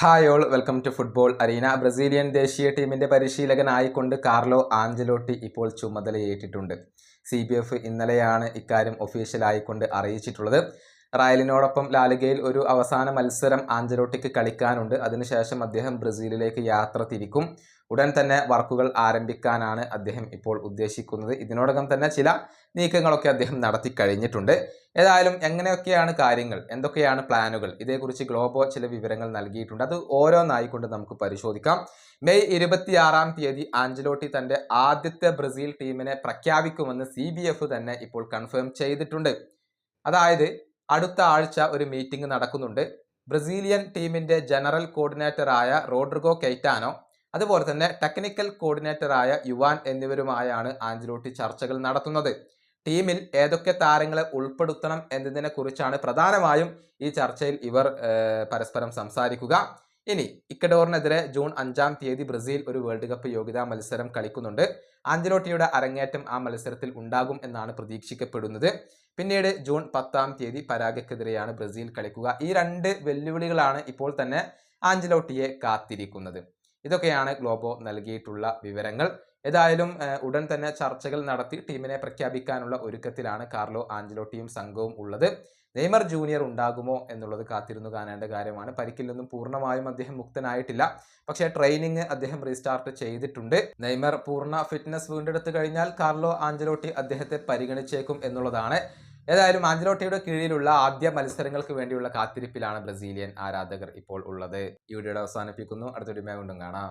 Hi all welcome to football arena. Brazilian ദേശീയ ടീമിന്റെ പരിശീലകനായിക്കൊണ്ട് Carlo Ancelotti ഇപ്പോൾ ചുമതലയേറ്റിട്ടുണ്ട്. സി ബി എഫ് ഇന്നലെയാണ് ഇക്കാര്യം ഒഫീഷ്യലായിക്കൊണ്ട് അറിയിച്ചിട്ടുള്ളത്. റയലിനോടൊപ്പം ലാലിഗയിൽ ഒരു അവസാന മത്സരം ആഞ്ചലോട്ടിക്ക് കളിക്കാനുണ്ട്. അതിനുശേഷം അദ്ദേഹം ബ്രസീലിലേക്ക് യാത്ര തിരിക്കും. ഉടൻ തന്നെ വർക്കുകൾ ആരംഭിക്കാനാണ് അദ്ദേഹം ഇപ്പോൾ ഉദ്ദേശിക്കുന്നത്. ഇതിനോടകം തന്നെ ചില നീക്കങ്ങളൊക്കെ അദ്ദേഹം നടത്തി കഴിഞ്ഞിട്ടുണ്ട്. ഏതായാലും എങ്ങനെയൊക്കെയാണ് കാര്യങ്ങൾ? എന്തൊക്കെയാണ് പ്ലാനുകൾ? ഇതേക്കുറിച്ച് ഗ്ലോബോ ചില വിവരങ്ങൾ നൽകിയിട്ടുണ്ട്. അത് ഓരോന്നായിക്കൊണ്ട് നമുക്ക് പരിശോധിക്കാം. മെയ് ഇരുപത്തിയാറാം തീയതി ആഞ്ചലോട്ടി തന്റെ ആദ്യത്തെ ബ്രസീൽ ടീമിനെ പ്രഖ്യാപിക്കുമെന്ന് സി തന്നെ ഇപ്പോൾ കൺഫേം ചെയ്തിട്ടുണ്ട്. അതായത് അടുത്ത ആഴ്ച ഒരു മീറ്റിംഗ് നടക്കുന്നുണ്ട്. ബ്രസീലിയൻ ടീമിന്റെ ജനറൽ കോർഡിനേറ്ററായ റോഡ്രിഗോ കെയ്റ്റാനോ അതുപോലെ തന്നെ ടെക്നിക്കൽ കോർഡിനേറ്ററായ യുവാൻ എന്നിവരുമായാണ് ആഞ്ചലോട്ടി ചർച്ചകൾ നടത്തുന്നത്. ടീമിൽ ഏതൊക്കെ താരങ്ങളെ ഉൾപ്പെടുത്തണം എന്നതിനെ കുറിച്ചാണ് പ്രധാനമായും ഈ ചർച്ചയിൽ ഇവർ പരസ്പരം സംസാരിക്കുക. ഇനി ഇക്കഡോറിനെതിരെ ജൂൺ അഞ്ചാം തീയതി ബ്രസീൽ ഒരു വേൾഡ് കപ്പ് യോഗ്യതാ മത്സരം കളിക്കുന്നുണ്ട്. ആഞ്ചലോട്ടിയുടെ അരങ്ങേറ്റം ആ മത്സരത്തിൽ ഉണ്ടാകും എന്നാണ് പ്രതീക്ഷിക്കപ്പെടുന്നത്. പിന്നീട് ജൂൺ പത്താം തീയതി പരാഗക്കെതിരെയാണ് ബ്രസീൽ കളിക്കുക. ഈ രണ്ട് വെല്ലുവിളികളാണ് ഇപ്പോൾ തന്നെ ആഞ്ചലോട്ടിയെ കാത്തിരിക്കുന്നത്. ഇതൊക്കെയാണ് ഗ്ലോബോ നൽകിയിട്ടുള്ള വിവരങ്ങൾ. ഏതായാലും ഉടൻ തന്നെ ചർച്ചകൾ നടത്തി ടീമിനെ പ്രഖ്യാപിക്കാനുള്ള ഒരുക്കത്തിലാണ് കാർലോ ആഞ്ചലോട്ടിയും സംഘവും ഉള്ളത്. നെയ്മർ ജൂനിയർ ഉണ്ടാകുമോ എന്നുള്ളത് കാത്തിരുന്നു കാണേണ്ട കാര്യമാണ്. പരിക്കിൽ നിന്നും പൂർണമായും അദ്ദേഹം മുക്തനായിട്ടില്ല. പക്ഷേ ട്രെയിനിങ് അദ്ദേഹം റീസ്റ്റാർട്ട് ചെയ്തിട്ടുണ്ട്. നെയ്മർ പൂർണ ഫിറ്റ്നസ് വീണ്ടെടുത്തു കഴിഞ്ഞാൽ കാർലോ ആഞ്ചലോട്ടി അദ്ദേഹത്തെ പരിഗണിച്ചേക്കും എന്നുള്ളതാണ്. ഏതായാലും ആഞ്ചലോട്ടിയുടെ കീഴിലുള്ള ആദ്യ മത്സരങ്ങൾക്ക് വേണ്ടിയുള്ള കാത്തിരിപ്പിലാണ് ബ്രസീലിയൻ ആരാധകർ ഇപ്പോൾ ഉള്ളത്. ഈ വീഡിയോയുടെ അവസാനിപ്പിക്കുന്നു. അടുത്തൊരു കൊണ്ടും കാണാം.